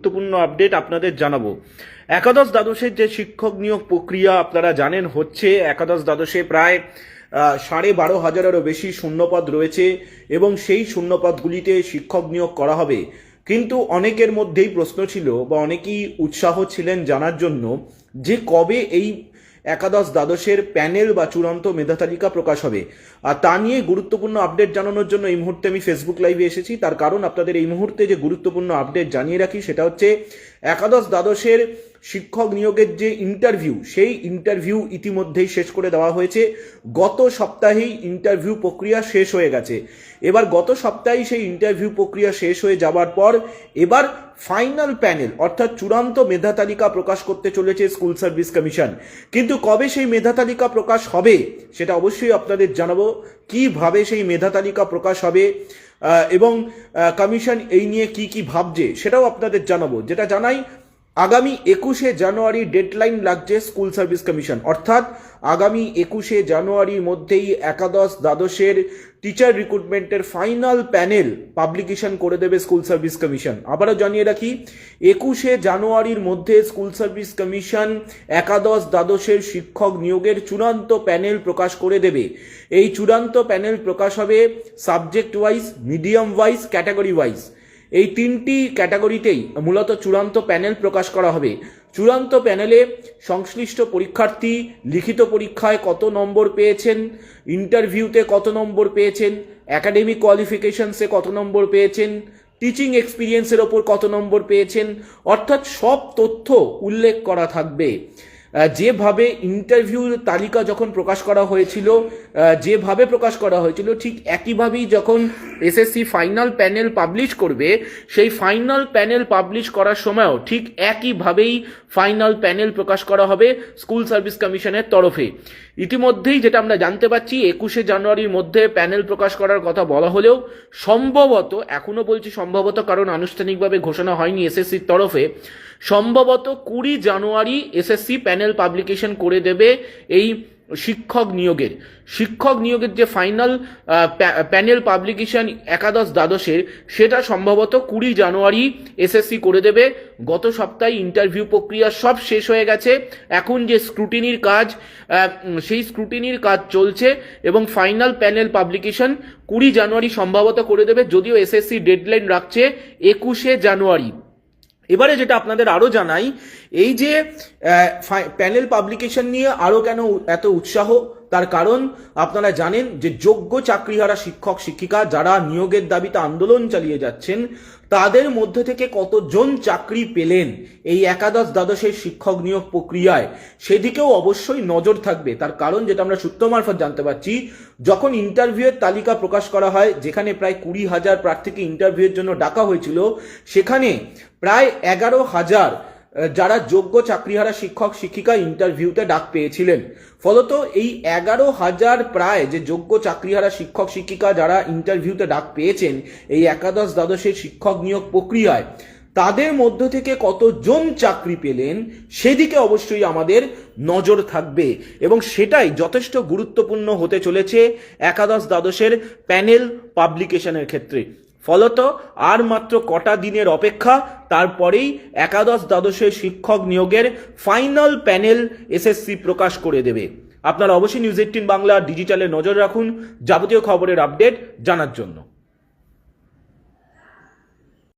গুরুত্বপূর্ণ আপডেট আপনাদের জানাব। একাদশ দ্বাদশের যে শিক্ষক নিয়োগ প্রক্রিয়া আপনারা জানেন হচ্ছে, একাদশ দ্বাদশে প্রায় সাড়ে বারো হাজারেরও বেশি শূন্যপদ রয়েছে এবং সেই শূন্যপদগুলিতে শিক্ষক নিয়োগ করা হবে। কিন্তু অনেকের মধ্যেই প্রশ্ন ছিল বা অনেকেই উৎসাহ ছিলেন জানার জন্য যে কবে এই একাদশ দ্বাদশের প্যানেল বা চূড়ান্ত মেধা তালিকা প্রকাশ হবে। আর তা নিয়ে গুরুত্বপূর্ণ আপডেট জানানোর জন্য এই মুহূর্তে আমি ফেসবুক লাইভে এসেছি। তার কারণ আপনাদের এই মুহূর্তে যে গুরুত্বপূর্ণ আপডেট জানিয়ে রাখি সেটা হচ্ছে, একাদশ দ্বাদশের শিক্ষক নিয়োগের যে ইন্টারভিউ সেই ইন্টারভিউ ইতিমধ্যেই শেষ করে দেওয়া হয়েছে। গত সপ্তাহেই ইন্টারভিউ প্রক্রিয়া শেষ হয়ে গেছে। এবার গত সপ্তাহেই সেই ইন্টারভিউ প্রক্রিয়া শেষ হয়ে যাবার পর এবার ফাইনাল প্যানেল, অর্থাৎ চূড়ান্ত মেধা তালিকা প্রকাশ করতে চলেছে স্কুল সার্ভিস কমিশন। কিন্তু কবে সেই মেধা তালিকা প্রকাশ হবে, সেটা অবশ্যই আপনাদের জানাব। কীভাবে সেই মেধা তালিকা প্রকাশ হবে এবং কমিশন এই নিয়ে কি কি ভাবছে, সেটাও আপনাদের জানাব। যেটা জানাই আগামী একুশে জানুয়ারি ডেডলাইন লাগছে স্কুল সার্ভিস কমিশন। অর্থাৎ আগামী একুশে জানুয়ারির মধ্যেই একাদশ দ্বাদশের টিচার রিক্রুটমেন্টের ফাইনাল প্যানেল পাবলিকেশন করে দেবে স্কুল সার্ভিস কমিশন। আবারও জানিয়ে রাখি, একুশে জানুয়ারির মধ্যে স্কুল সার্ভিস কমিশন একাদশ দ্বাদশের শিক্ষক নিয়োগের চূড়ান্ত প্যানেল প্রকাশ করে দেবে। এই চূড়ান্ত প্যানেল প্রকাশ হবে subject wise medium wise category wise এই তিনটি ক্যাটাগরিতেই মূলত চূড়ান্ত প্যানেল প্রকাশ করা হবে। চূড়ান্ত প্যানেলে সংশ্লিষ্ট পরীক্ষার্থী লিখিত পরীক্ষায় কত নম্বর পেয়েছেন, ইন্টারভিউতে কত নম্বর পেয়েছেন, একাডেমিক কোয়ালিফিকেশনসে কত নম্বর পেয়েছেন, টিচিং এক্সপিরিয়েন্সের ওপর কত নম্বর পেয়েছেন, অর্থাৎ সব তথ্য উল্লেখ করা থাকবে। যেভাবে ইন্টারভিউর তালিকা যখন প্রকাশ করা হয়েছিল যেভাবে প্রকাশ করা হয়েছিল, ঠিক একইভাবেই যখন এসএসসি ফাইনাল প্যানেল পাবলিশ করবে, সেই ফাইনাল প্যানেল পাবলিশ করার সময়ও ঠিক একইভাবেই ফাইনাল প্যানেল প্রকাশ করা হবে স্কুল সার্ভিস কমিশনের তরফে। ইতিমধ্যেই যেটা আমরা জানতে পাচ্ছি, একুশে জানুয়ারির মধ্যে প্যানেল প্রকাশ করার কথা বলা হলেও সম্ভবত, এখনও বলছি সম্ভবত কারণ আনুষ্ঠানিকভাবে ঘোষণা হয়নি এসএসসির তরফে, সম্ভবত কুড়ি জানুয়ারি এসএসসি প্যানেল পাবলিকেশন করে দেবে এই শিক্ষক নিয়োগের। শিক্ষক নিয়োগের যে ফাইনাল প্যানেল পাবলিকেশন একাদশ দ্বাদশের, সেটা সম্ভবত কুড়ি জানুয়ারি এসএসসি করে দেবে। গত সপ্তাহে ইন্টারভিউ প্রক্রিয়া সব শেষ হয়ে গেছে। এখন যে স্ক্রুটিনির কাজ সেই স্ক্রুটিনির কাজ চলছে এবং ফাইনাল প্যানেল পাবলিকেশন কুড়ি জানুয়ারি সম্ভবত করে দেবে, যদিও এসএসসি ডেডলাইন রাখছে একুশে জানুয়ারি। এবারে যেটা আপনাদের আরও জানাই এই যে প্যানেল পাবলিকেশন নিয়ে আরও কেন এত উৎসাহ? তার কারণ, আপনারা জানেন যে যোগ্য চাকরিহারা শিক্ষক, শিক্ষিকা যারা নিয়োগের দাবিতে আন্দোলন চালিয়ে যাচ্ছেন, তাদের মধ্যে থেকে কতজন চাকরি পেলেন এই একাদশ দ্বাদশের শিক্ষক নিয়োগ প্রক্রিয়ায়? সেদিকেও অবশ্যই নজর থাকবে। তার কারণ যেটা আমরা সূত্র মারফত জানতে পারছি, যখন ইন্টারভিউয়ের তালিকা প্রকাশ করা হয়, যেখানে প্রায় কুড়ি হাজার প্রার্থীকে ইন্টারভিউয়ের জন্য ডাকা হয়েছিল, সেখানে প্রায় এগারো হাজার যারা যোগ্য চাকরিহারা শিক্ষক, শিক্ষিকা ইন্টারভিউতে ডাক পেয়েছিলেন। ফলত এই এগারো হাজার প্রায় যে যোগ্য চাকরিহারা শিক্ষক, শিক্ষিকা যারা ইন্টারভিউতে ডাক পেয়েছেন, এই একাদশ দ্বাদশের শিক্ষক নিয়োগ প্রক্রিয়ায়, তাদের মধ্য থেকে কতজন চাকরি পেলেন, সেদিকে অবশ্যই আমাদের নজর থাকবে। এবং সেটাই যথেষ্ট গুরুত্বপূর্ণ হতে চলেছে একাদশ দ্বাদশের প্যানেল পাবলিকেশনের ক্ষেত্রে। ফলত আর মাত্র কটা দিনের অপেক্ষা, তারপরেই একাদশ দ্বাদশের শিক্ষক নিয়োগের ফাইনাল প্যানেল এসএসসি প্রকাশ করে দেবে। আপনারা অবশ্যই নিউজ এইটিন বাংলা ডিজিটালে নজর রাখুন, যাবতীয় খবরের আপডেট জানার জন্য।